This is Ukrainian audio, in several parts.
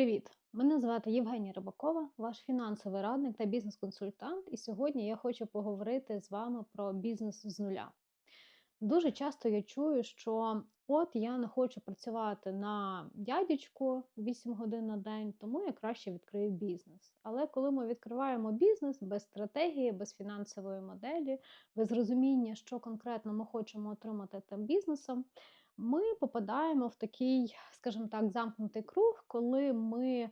Привіт! Мене звати Євгенія Рибакова, ваш фінансовий радник та бізнес-консультант. І сьогодні я хочу поговорити з вами про бізнес з нуля. Дуже часто я чую, що от я не хочу працювати на дядечку 8 годин на день, тому я краще відкрию бізнес. Але коли ми відкриваємо бізнес без стратегії, без фінансової моделі, без розуміння, що конкретно ми хочемо отримати тим бізнесом, ми попадаємо в такий, скажімо так, замкнутий круг, коли ми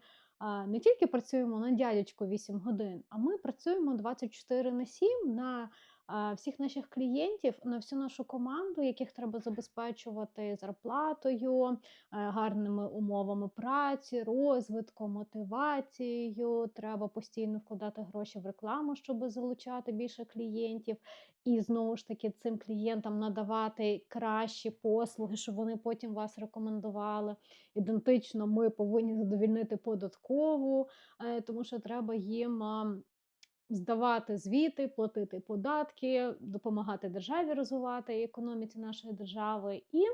не тільки працюємо на дядечку 8 годин, а ми працюємо 24 на 7 на всіх наших клієнтів, на всю нашу команду, яких треба забезпечувати зарплатою, е, гарними умовами праці, розвитком, мотивацією. Треба постійно вкладати гроші в рекламу, щоб залучати більше клієнтів. І знову ж таки цим клієнтам надавати кращі послуги, щоб вони потім вас рекомендували. Ідентично ми повинні задовільнити податкову, е, тому що треба їм здавати звіти, платити податки, допомагати державі розвивати економіці нашої держави. І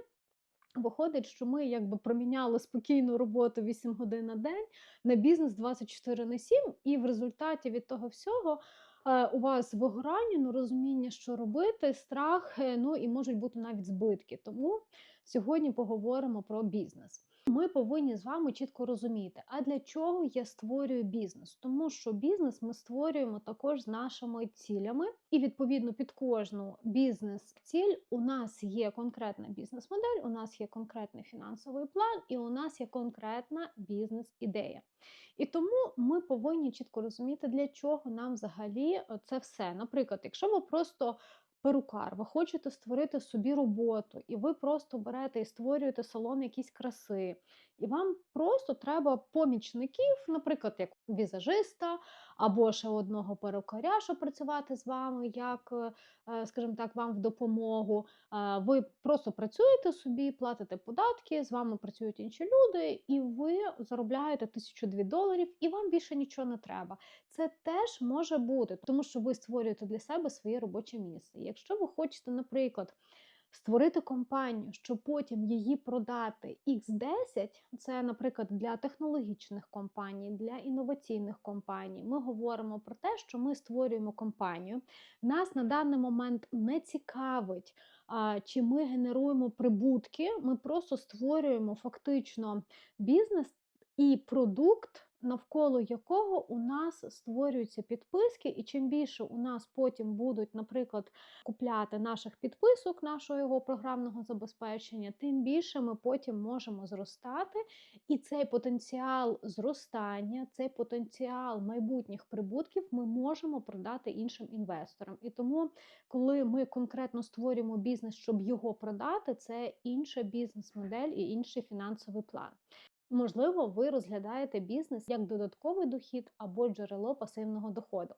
виходить, що ми якби проміняли спокійну роботу 8 годин на день на бізнес 24 на 7, і в результаті від того всього. е, У вас вигорання, ну розуміння, що робити, страх, е, ну і можуть бути навіть збитки. Тому сьогодні поговоримо про бізнес. Ми повинні з вами чітко розуміти, а для чого я створюю бізнес? Тому що бізнес ми створюємо також з нашими цілями, і відповідно під кожну бізнес-ціль у нас є конкретна бізнес-модель, у нас є конкретний фінансовий план, і у нас є конкретна бізнес-ідея. І тому ми повинні чітко розуміти, для чого нам взагалі е, це все. Наприклад, якщо ви просто перукар, ви хочете створити собі роботу, і ви просто берете і створюєте салон якісь краси, і вам просто треба помічників, наприклад, як візажиста або ще одного перукаря, щоб працювати з вами, як, е, скажімо так, вам в допомогу. Е, Ви просто працюєте собі, платите податки, з вами працюють інші люди, і ви заробляєте тисячу дві доларів, і вам більше нічого не треба. Це теж може бути, тому що ви створюєте для себе своє робоче місце. Якщо ви хочете, наприклад, створити компанію, щоб потім її продати X10, це, наприклад, для технологічних компаній, для інноваційних компаній. Ми говоримо про те, що ми створюємо компанію. Нас на даний момент не цікавить. Чи ми генеруємо прибутки, ми просто створюємо фактично бізнес і продукт, навколо якого у нас створюються підписки, і чим більше у нас потім будуть, наприклад, купляти наших підписок, нашого його програмного забезпечення, тим більше ми потім можемо зростати. І цей потенціал зростання, цей потенціал майбутніх прибутків ми можемо продати іншим інвесторам. І тому, коли ми конкретно створюємо бізнес, щоб його продати, це інша бізнес-модель і інший фінансовий план. Можливо, ви розглядаєте бізнес як додатковий дохід або джерело пасивного доходу.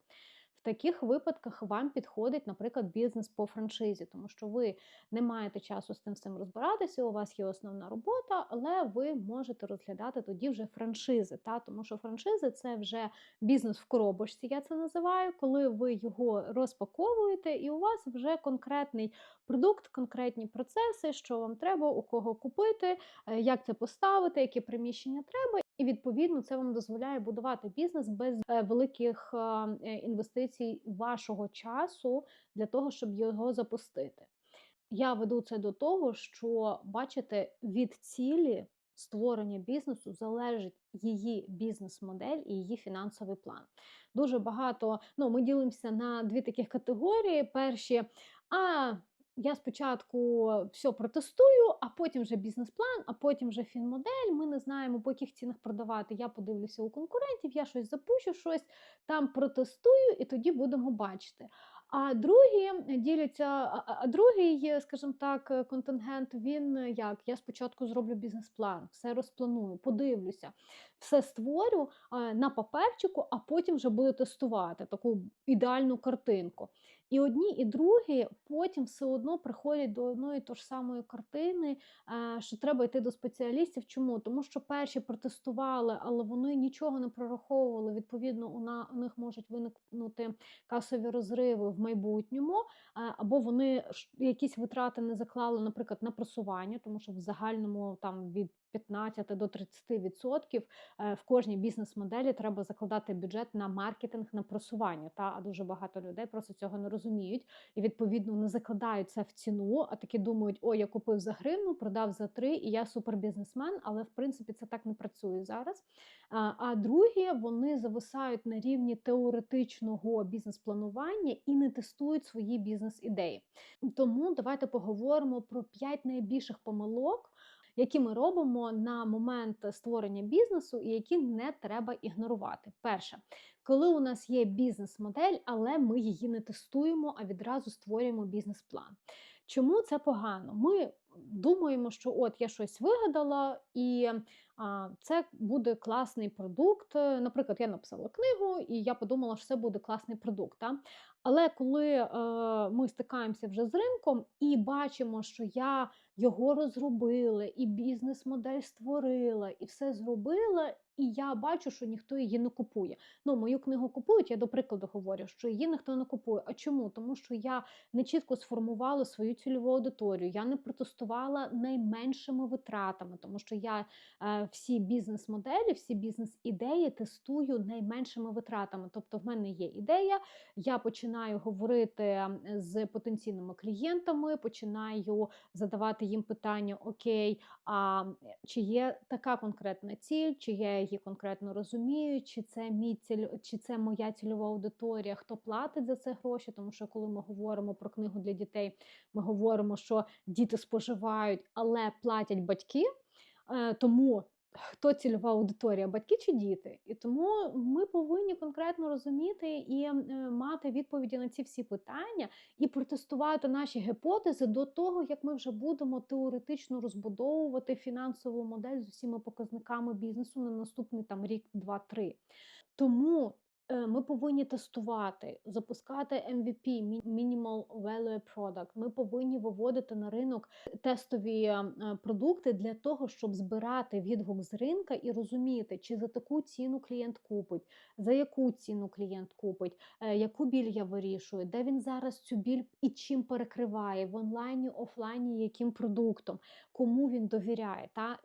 Таких випадках вам підходить, наприклад, бізнес по франшизі, тому що ви не маєте часу з тим всім розбиратися, у вас є основна робота, але ви можете розглядати тоді вже франшизи. Та? Тому що франшизи це вже бізнес в коробочці, я це називаю, коли ви його розпаковуєте, і у вас вже конкретний продукт, конкретні процеси, що вам треба, у кого купити, е, як це поставити, які приміщення треба. І відповідно це вам дозволяє будувати бізнес без е, великих е, е, інвестицій вашого часу для того, щоб його запустити. Я веду це до того, що бачите, від цілі створення бізнесу залежить її бізнес-модель і її фінансовий план. Дуже багато ну, ми ділимося на дві таких категорії. Перші, а я спочатку все протестую, а потім вже бізнес-план, а потім вже фінмодель. Ми не знаємо, по яких цінах продавати. Я подивлюся у конкурентів, я щось запущу, щось там протестую, і тоді будемо бачити. А другі діляться, а, другий, скажімо так, е, контингент, він е, як? Я спочатку зроблю бізнес-план, все розпланую, подивлюся, все створю е, на паперчику, а потім вже буду тестувати таку ідеальну картинку. І одні, і другі потім все одно приходять до одної то ж самої картини, що треба йти до спеціалістів. Чому? Тому що перші протестували, але вони нічого не прораховували. Відповідно, у них можуть виникнути касові розриви в майбутньому, або вони якісь витрати не заклали, наприклад, на просування, тому що в загальному там від 15 до 30% е, в кожній бізнес-моделі треба закладати бюджет на маркетинг, на просування. Та дуже багато людей просто цього не розуміють і відповідно не закладають це в ціну, а такі думають: о, я купив за гривну, продав за три, і я супербізнесмен. Але в принципі це так не працює зараз. А, другі вони зависають на рівні теоретичного бізнес-планування і не тестують свої бізнес-ідеї. Тому давайте поговоримо про 5 найбільших помилок які ми робимо на момент створення бізнесу, і які не треба ігнорувати. Перше, коли у нас є бізнес-модель, але ми її не тестуємо, а відразу створюємо бізнес-план. Чому це погано? Ми думаємо, що от я щось вигадала, і це буде класний продукт. Наприклад, я написала книгу, і я подумала, що це буде класний продукт. А? Але коли е, ми стикаємося вже з ринком і бачимо, що я його розробила, і бізнес-модель створила, і все зробила, і я бачу, що ніхто її не купує. Ну, мою книгу купують, я до прикладу говорю, що її ніхто не купує. А чому? Тому що я не чітко сформувала свою цільову аудиторію, я не протестувала найменшими витратами, тому що я е, всі бізнес-моделі, всі бізнес-ідеї тестую найменшими витратами. Тобто, в мене є ідея, я починаю говорити з потенційними клієнтами, починаю задавати їм питання: Окей, а чи є така конкретна ціль, чи є її конкретно розумію, чи це мій ціль, чи це моя цільова аудиторія, хто платить за це гроші. Тому що коли ми говоримо про книгу для дітей, ми говоримо, що діти споживають, але платять батьки. Е, тому хто цільова аудиторія, батьки чи діти? І тому ми повинні конкретно розуміти і е, мати відповіді на ці всі питання і протестувати наші гіпотези до того, як ми вже будемо теоретично розбудовувати фінансову модель з усіма показниками бізнесу на наступний там рік, два-три. Тому ми повинні тестувати, запускати MVP, Minimal Value Product. Ми повинні виводити на ринок тестові е, продукти для того, щоб збирати відгук з ринка і розуміти, чи за таку ціну клієнт купить, за яку ціну клієнт купить, е, яку біль я вирішую, де він зараз цю біль і чим перекриває в онлайні, офлайні, яким продуктом, кому він довіряє. Та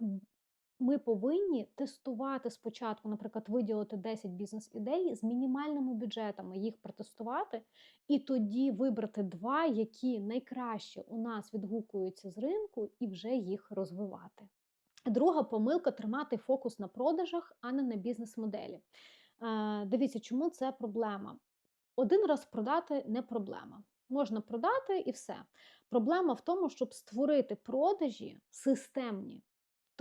ми повинні тестувати спочатку, наприклад, виділити 10 бізнес-ідей з мінімальними бюджетами, їх протестувати, і тоді вибрати два, які найкраще у нас відгукуються з ринку, і вже їх розвивати. Друга помилка тримати фокус на продажах, а не на бізнес-моделі. Е, дивіться, чому це проблема? Один раз продати не проблема. Можна продати і все. Проблема в тому, щоб створити продажі системні.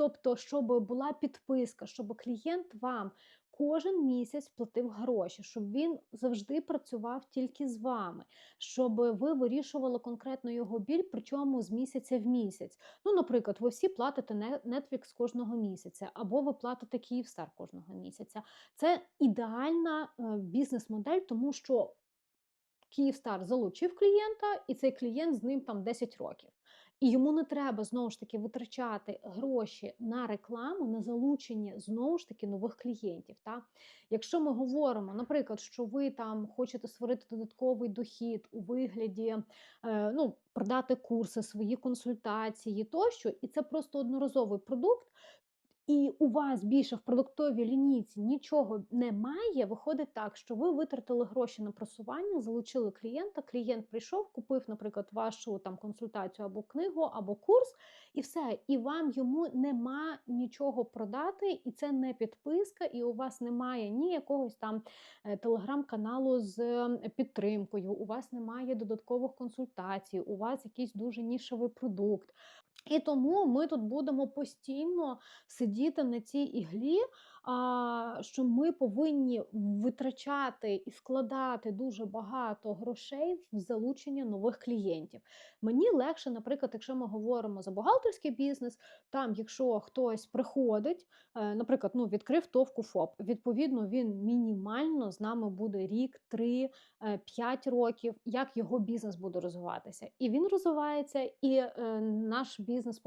Тобто, щоб була підписка, щоб клієнт вам кожен місяць платив гроші, щоб він завжди працював тільки з вами, щоб ви вирішували конкретно його біль, причому з місяця в місяць. Ну, наприклад, ви всі платите Netflix кожного місяця, або ви платите Київстар кожного місяця. Це ідеальна е, бізнес-модель, тому що Київстар залучив клієнта, і цей клієнт з ним там 10 років. І йому не треба знову ж таки витрачати гроші на рекламу, на залучення знову ж таки нових клієнтів. Та? Якщо ми говоримо, наприклад, що ви там хочете створити додатковий дохід у вигляді, е, ну, продати курси, свої консультації тощо, і це просто одноразовий продукт, і у вас більше в продуктовій лінійці нічого немає, виходить так, що ви витратили гроші на просування, залучили клієнта. Клієнт прийшов, купив, наприклад, вашу там консультацію або книгу, або курс, і все. І вам йому нема нічого продати, і це не підписка, і у вас немає ні якогось там е, телеграм-каналу з підтримкою. У вас немає додаткових консультацій, у вас якийсь дуже нішевий продукт. І тому ми тут будемо постійно сидіти на цій іглі, що ми повинні витрачати і складати дуже багато грошей в залучення нових клієнтів. Мені легше, наприклад, якщо ми говоримо за бухгалтерський бізнес, там, якщо хтось приходить, е, наприклад, ну, відкрив товку ФОП, відповідно, він мінімально з нами буде рік, три, е, п'ять років, як його бізнес буде розвиватися. І він розвивається, і е, наш бізнес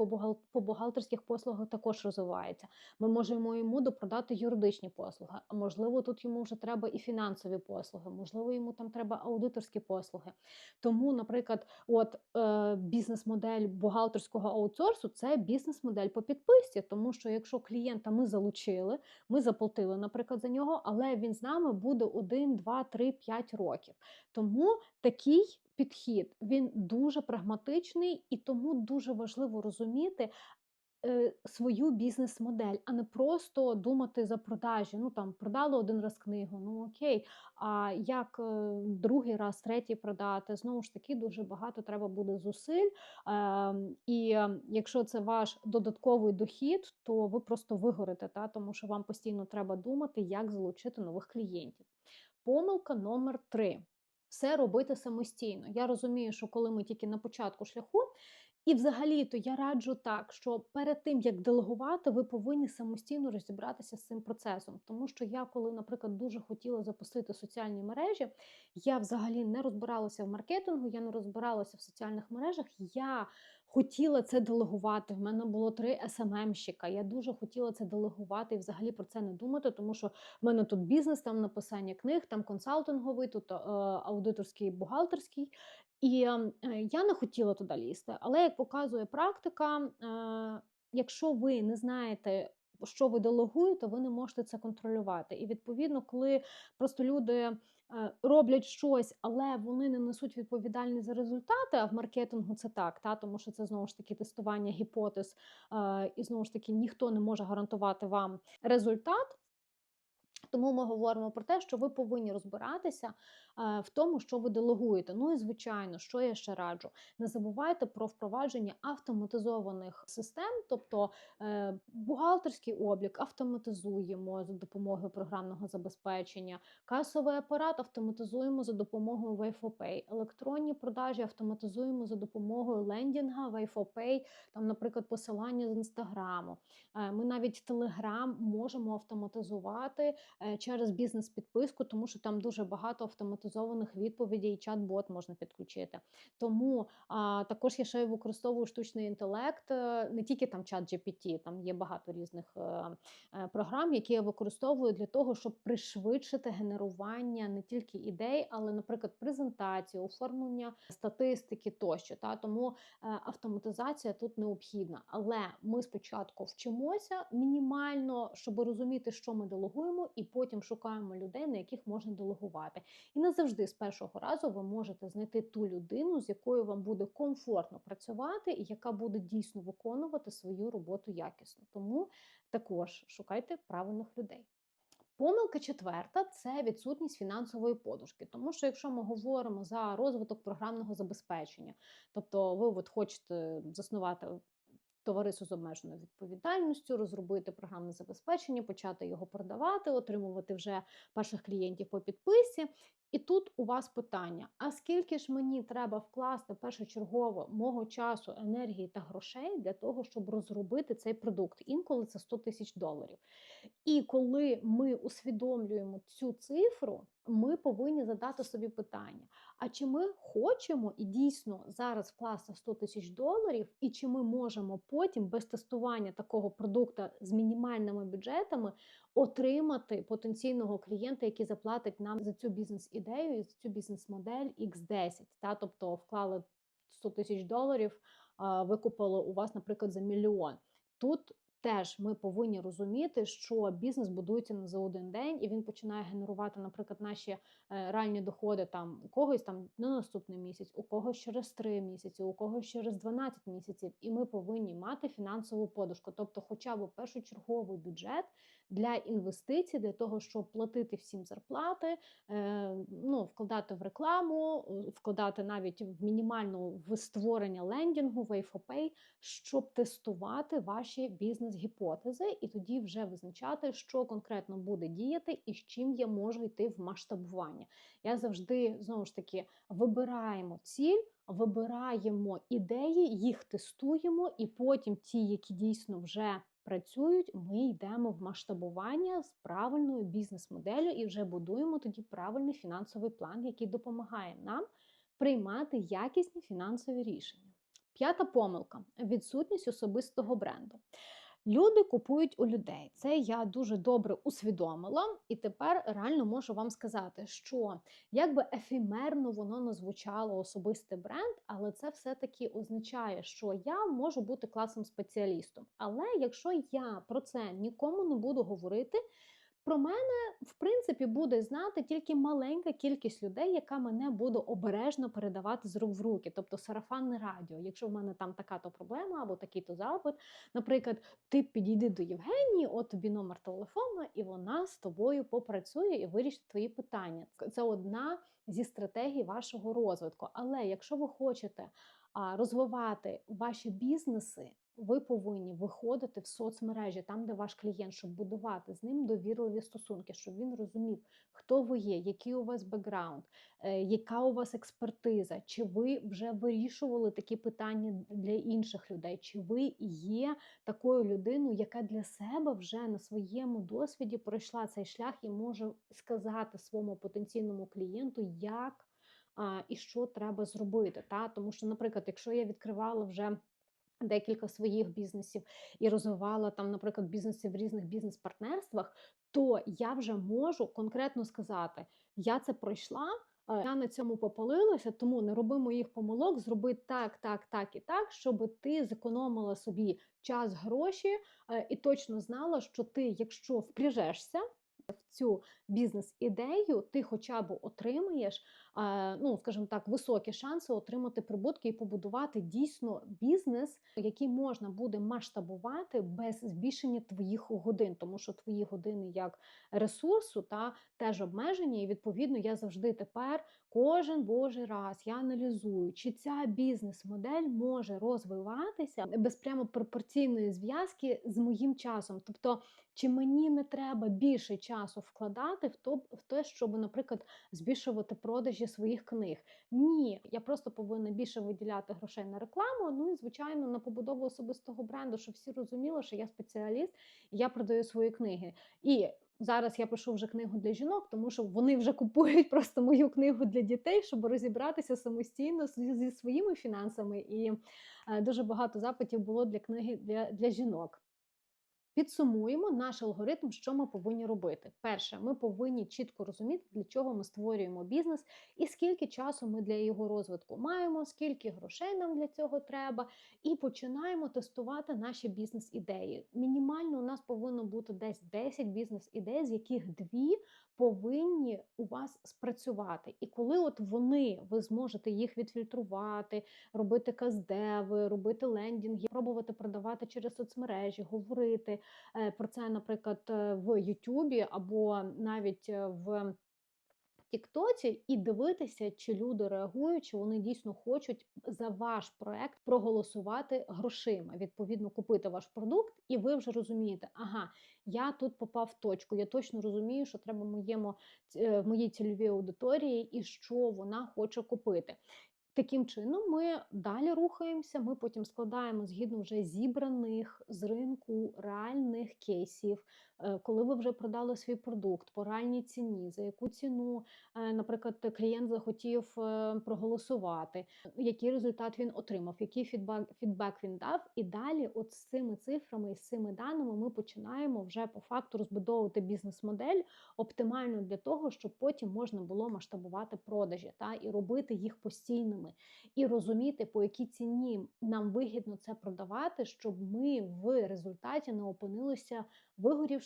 по бухгалтерських послугах також розвивається. Ми можемо йому допродати надавати юридичні послуги, а можливо, тут йому вже треба і фінансові послуги, можливо, йому там треба аудиторські послуги. Тому, наприклад, от е, бізнес-модель бухгалтерського аутсорсу це бізнес-модель по підписці, тому що якщо клієнта ми залучили, ми заплатили, наприклад, за нього, але він з нами буде 1, 2, 3, 5 років. Тому такий підхід він дуже прагматичний і тому дуже важливо розуміти. Е, Свою бізнес-модель, а не просто думати за продажі. Ну там продали один раз книгу, ну окей. А як е, другий раз, третій продати? Знову ж таки, дуже багато треба буде зусиль. Ем, І е, якщо це ваш додатковий дохід, то ви просто вигорите, та? тому що вам постійно треба думати, як залучити нових клієнтів. Помилка номер три все робити самостійно. Я розумію, що коли ми тільки на початку шляху, і взагалі-то я раджу так, що перед тим як делегувати, ви повинні самостійно розібратися з цим процесом. Тому що я, коли, наприклад, дуже хотіла запустити соціальні мережі, я взагалі не розбиралася в маркетингу, я не розбиралася в соціальних мережах. Я хотіла це делегувати. В мене було три СММщика. Я дуже хотіла це делегувати і взагалі про це не думати, тому що в мене тут бізнес, там написання книг, там консалтинговий, тут е, аудиторський, бухгалтерський. І е, я не хотіла туди лізти. Але як показує практика, е, якщо ви не знаєте, що ви делегуєте, ви не можете це контролювати. І відповідно, коли просто люди е, роблять щось, але вони не несуть відповідальність за результати. А в маркетингу це так, та тому що це знову ж таки тестування гіпотез, і знову ж таки ніхто не може гарантувати вам результат. Тому ми говоримо про те, що ви повинні розбиратися е, в тому, що ви делегуєте. Ну і звичайно, що я ще раджу, не забувайте про впровадження автоматизованих систем, тобто е, бухгалтерський облік автоматизуємо за допомогою програмного забезпечення, касовий апарат автоматизуємо за допомогою Wayfopay, електронні продажі автоматизуємо за допомогою лендінга, Wayfopay, там, наприклад, посилання з інстаграму. Е, ми навіть Telegram можемо автоматизувати через бізнес-підписку, тому що там дуже багато автоматизованих відповідей, чат-бот можна підключити. Тому а, також я ще використовую штучний інтелект, е, не тільки там чат GPT, там є багато різних е, е, програм, які я використовую для того, щоб пришвидшити генерування не тільки ідей, але, наприклад, презентації, оформлення статистики тощо. Та тому е, автоматизація тут необхідна. Але ми спочатку вчимося мінімально, щоб розуміти, що ми делегуємо, і потім шукаємо людей, на яких можна делегувати. І не завжди з першого разу ви можете знайти ту людину, з якою вам буде комфортно працювати, і яка буде дійсно виконувати свою роботу якісно. Тому також шукайте правильних людей. Помилка четверта це відсутність фінансової подушки. Тому що якщо ми говоримо за розвиток програмного забезпечення, тобто ви от хочете заснувати товариство з обмеженою відповідальністю, розробити програмне забезпечення, почати його продавати, отримувати вже перших клієнтів по підписі. І тут у вас питання: а скільки ж мені треба вкласти першочергово мого часу, енергії та грошей для того, щоб розробити цей продукт? Інколи це 100 тисяч доларів. І коли ми усвідомлюємо цю цифру, ми повинні задати собі питання: а чи ми хочемо і дійсно зараз вкласти 100 тисяч доларів, і чи ми можемо потім без тестування такого продукту з мінімальними бюджетами отримати потенційного клієнта, який заплатить нам за цю бізнес-ідею за цю бізнес-модель X10? Та? Тобто вклали 100 тисяч доларів, викупили у вас, наприклад, за мільйон. Тут Теж ми повинні розуміти, що бізнес будується не за один день, і він починає генерувати, наприклад, наші е, реальні доходи там у когось там на наступний місяць, у когось через 3 місяці, у когось через 12 місяців. І ми повинні мати фінансову подушку, тобто, хоча б першочерговий бюджет для інвестицій, для того, щоб платити всім зарплати, е, ну вкладати в рекламу, вкладати навіть в мінімальну в створення лендінгу, в Wayfopay, щоб тестувати ваші бізнес гіпотези, і тоді вже визначати, що конкретно буде діяти і з чим я можу йти в масштабування. Я завжди знову ж таки вибираємо ціль. Вибираємо ідеї, їх тестуємо, і потім ті, які дійсно вже працюють, ми йдемо в масштабування з правильною бізнес-моделлю і вже будуємо тоді правильний фінансовий план, який допомагає нам приймати якісні фінансові рішення. П'ята помилка відсутність особистого бренду. Люди купують у людей. Це я дуже добре усвідомила, і тепер реально можу вам сказати, що як би ефемерно воно не звучало особистий бренд, але це все-таки означає, що я можу бути класним спеціалістом. Але якщо я про це нікому не буду говорити, про мене, в принципі, буде знати тільки маленька кількість людей, яка мене буде обережно передавати з рук в руки, тобто сарафанне радіо. Якщо в мене там така-то проблема або такий-то запит, наприклад, ти підійди до Євгенії, от тобі номер телефону, і вона з тобою попрацює і вирішить твої питання. Це одна зі стратегій вашого розвитку. Але якщо ви хочете розвивати ваші бізнеси, ви повинні виходити в соцмережі, там, де ваш клієнт, щоб будувати з ним довірливі стосунки, щоб він розумів, хто ви є, який у вас бекграунд, е, яка у вас експертиза, чи ви вже вирішували такі питання для інших людей, чи ви є такою людиною, яка для себе вже на своєму досвіді пройшла цей шлях і може сказати своєму потенційному клієнту, як і що треба зробити. Та? Тому що, наприклад, якщо я відкривала вже декілька своїх бізнесів і розвивала там, наприклад, бізнеси в різних бізнес-партнерствах, то я вже можу конкретно сказати: я це пройшла. е, Я на цьому попалилася, тому не роби моїх помилок, зроби так, так, так і так, щоб ти зекономила собі час, гроші е, і точно знала, що ти, якщо впряжешся в цю бізнес-ідею, ти хоча б отримаєш, е, ну скажімо так, високі шанси отримати прибутки і побудувати дійсно бізнес, який можна буде масштабувати без збільшення твоїх годин, тому що твої години як ресурсу та теж обмежені. І відповідно я завжди тепер кожен божий раз я аналізую, чи ця бізнес-модель може розвиватися без прямо пропорційної зв'язки з моїм часом. Тобто, чи мені не треба більше часу вкладати в то в те, щоб, наприклад, збільшувати продажі своїх книг? Ні, я просто повинна більше виділяти грошей на рекламу. Ну і звичайно на побудову особистого бренду, щоб всі розуміли, що я спеціаліст і я продаю свої книги. І Зараз я пишу вже книгу для жінок, тому що вони вже купують просто мою книгу для дітей, щоб розібратися самостійно зі, своїми фінансами. І е, дуже багато запитів було для книги для, для жінок. Підсумуємо наш алгоритм, що ми повинні робити. Перше, ми повинні чітко розуміти, для чого ми створюємо бізнес і скільки часу ми для його розвитку маємо, скільки грошей нам для цього треба, і починаємо тестувати наші бізнес-ідеї. Мінімально у нас повинно бути десь 10 бізнес-ідей, з яких дві повинні у вас спрацювати. І коли от вони ви зможете їх відфільтрувати, робити каздеви, робити лендінги, пробувати продавати через соцмережі, говорити е, про це, наприклад, е, в Ютубі або навіть е, в. Тіктоці і дивитися, чи люди реагують, чи вони дійсно хочуть за ваш проект проголосувати грошима, відповідно, купити ваш продукт, і ви вже розумієте, ага, я тут попав в точку. Я точно розумію, що треба моєму в моїй цільовій аудиторії і що вона хоче купити. Таким чином, ми далі рухаємося. Ми потім складаємо згідно вже зібраних з ринку реальних кейсів, е, коли ви вже продали свій продукт по реальній ціні, за яку ціну, е, наприклад, клієнт захотів е, проголосувати, який результат він отримав, який фідбек, фідбек він дав. І далі, от з цими цифрами і з цими даними, ми починаємо вже по факту розбудовувати бізнес-модель оптимально для того, щоб потім можна було масштабувати продажі та і робити їх постійними і розуміти, по якій ціні нам вигідно це продавати, щоб ми в результаті не опинилися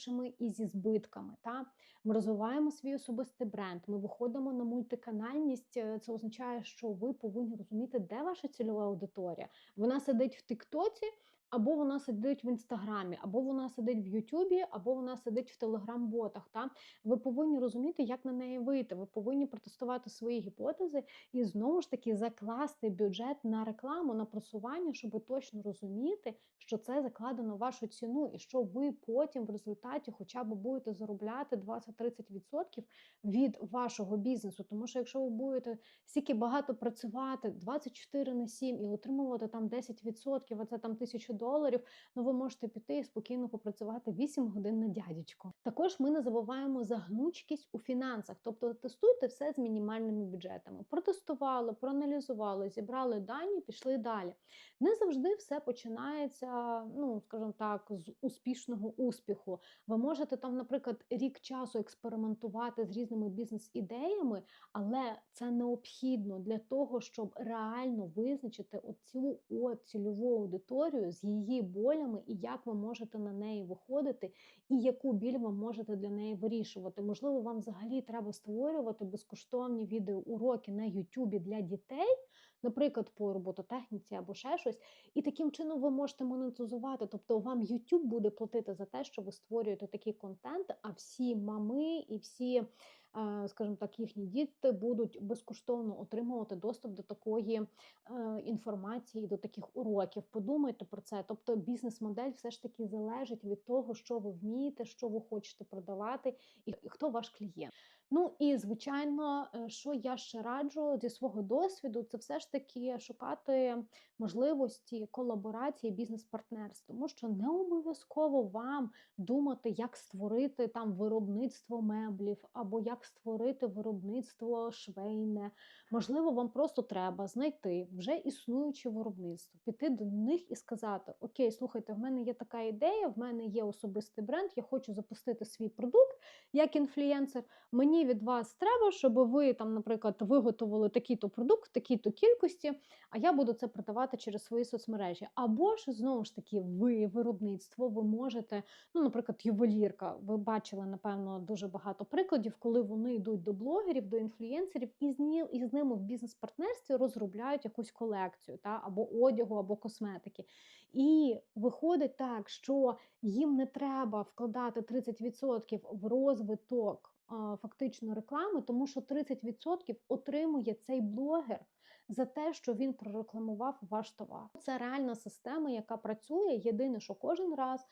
вигорівшими і зі збитками. Та Ми розвиваємо свій особистий бренд, ми виходимо на мультиканальність. Е, це означає, що ви повинні розуміти, де ваша цільова аудиторія. Вона сидить в Тиктоці. Або вона сидить в інстаграмі, або вона сидить в Ютубі, або вона сидить в телеграм-ботах. Та ви повинні розуміти, як на неї вийти. Ви повинні протестувати свої гіпотези і знову ж таки закласти бюджет на рекламу, на просування, щоб точно розуміти, що це закладено в вашу ціну, і що ви потім в результаті, хоча б будете заробляти 20-30% від вашого бізнесу. Тому що якщо ви будете стільки багато працювати 24 на 7 і отримувати там 10%, а це там 1000 доларів, ну ви можете піти і спокійно попрацювати 8 годин на дядечку. Також ми не забуваємо за гнучкість у фінансах, тобто тестуйте все з мінімальними бюджетами. Протестували, проаналізували, зібрали дані, пішли далі. Не завжди все починається, ну скажімо так, з успішного успіху. Ви можете там, наприклад, рік часу експериментувати з різними бізнес-ідеями, але це необхідно для того, щоб реально визначити оцю цільову аудиторію з її болями і як ви можете на неї виходити, і яку біль ви можете для неї вирішувати. Можливо, вам взагалі треба створювати безкоштовні відеоуроки на Ютубі для дітей наприклад, по робототехніці або ще щось. І таким чином ви можете монетизувати. Тобто вам YouTube буде платити за те, що ви створюєте такий контент, а всі мами і всі, е, скажімо так, їхні діти будуть безкоштовно отримувати доступ до такої е, інформації, до таких уроків. Подумайте про це. Тобто, бізнес-модель все ж таки залежить від того, що ви вмієте, що ви хочете продавати, і хто ваш клієнт. Ну і звичайно, е, що я ще раджу зі свого досвіду, це все ж таки шукати можливості колаборації бізнес-партнерств, тому що не обов'язково вам думати, як створити там виробництво меблів або як створити виробництво швейне. Можливо, вам просто треба знайти вже існуюче виробництво, піти до них і сказати: Окей, слухайте, в мене є така ідея, в мене є особистий бренд, я хочу запустити свій продукт як інфлюєнсер. Мені мені від вас треба, щоб ви там, наприклад, виготовили такий-то продукт такій-то кількості, а я буду це продавати через свої соцмережі. Або ж знову ж таки, ви виробництво, ви можете, ну, наприклад, ювелірка. Ви бачили, напевно, дуже багато прикладів, коли вони йдуть до блогерів, до інфлюєнсерів і з і з ними в бізнес-партнерстві розробляють якусь колекцію, та або одягу, або косметики. І виходить так, що їм не треба вкладати 30% в розвиток фактично реклами, тому що 30% отримує цей блогер за те, що він прорекламував ваш товар. Це реальна система, яка працює. Єдине, що кожен раз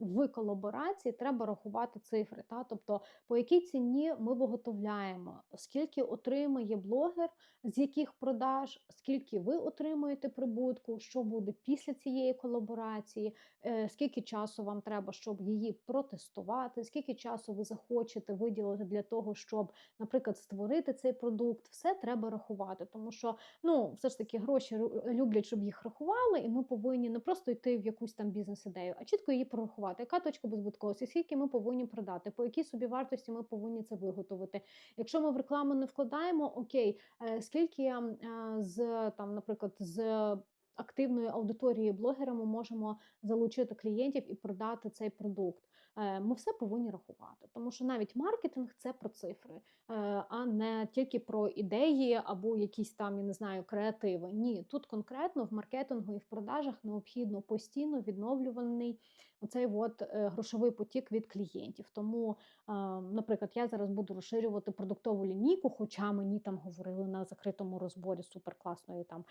в колаборації треба рахувати цифри. Та? Тобто, по якій ціні ми виготовляємо, скільки отримає блогер, з яких продаж, скільки ви отримуєте прибутку, що буде після цієї колаборації, е, скільки часу вам треба, щоб її протестувати, скільки часу ви захочете виділити для того, щоб, наприклад, створити цей продукт, все треба рахувати, тому що ну, все ж таки гроші люблять, щоб їх рахували, і ми повинні не просто йти в якусь там бізнес-ідею, а чітко її прорахувати порахувати, яка точка беззбитковості, скільки ми повинні продати, по якій собі вартості ми повинні це виготовити. Якщо ми в рекламу не вкладаємо, окей, е, скільки з там, наприклад, з активної аудиторії блогера ми можемо залучити клієнтів і продати цей продукт. Е, ми все повинні рахувати, тому що навіть маркетинг це про цифри, е, а не тільки про ідеї або якісь там я не знаю креативи. Ні, тут конкретно в маркетингу і в продажах необхідно постійно відновлюваний оцей от е, грошовий потік від клієнтів. Тому, наприклад, я зараз буду розширювати продуктову лінійку, хоча мені там говорили на закритому розборі суперкласної там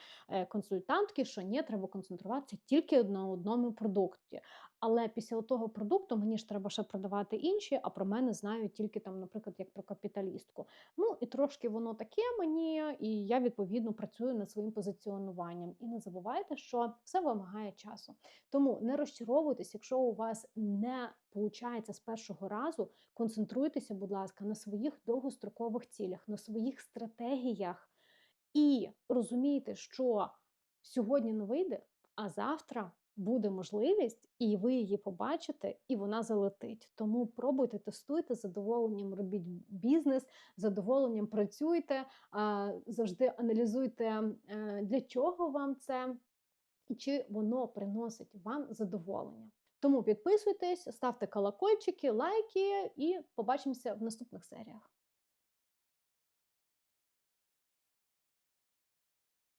консультантки, що ні, треба концентруватися тільки на одному продукті. Але після того продукту мені ж треба ще продавати інші, а про мене знають тільки там, наприклад, як про капіталістку. Ну і трошки воно таке мені, і я відповідно працюю над своїм позиціонуванням. І не забувайте, що все вимагає часу. Тому не розчаровуйтесь, якщо у вас не виходить з першого разу, концентруйтеся, будь ласка, на своїх довгострокових цілях, на своїх стратегіях і розумійте, що сьогодні не вийде, а завтра буде можливість, і ви її побачите, і вона залетить. Тому пробуйте, тестуйте, з задоволенням робіть бізнес, задоволенням працюйте, завжди аналізуйте, е, для чого вам це і чи воно приносить вам задоволення. Тому підписуйтесь, ставте колокольчики, лайки і побачимося в наступних серіях.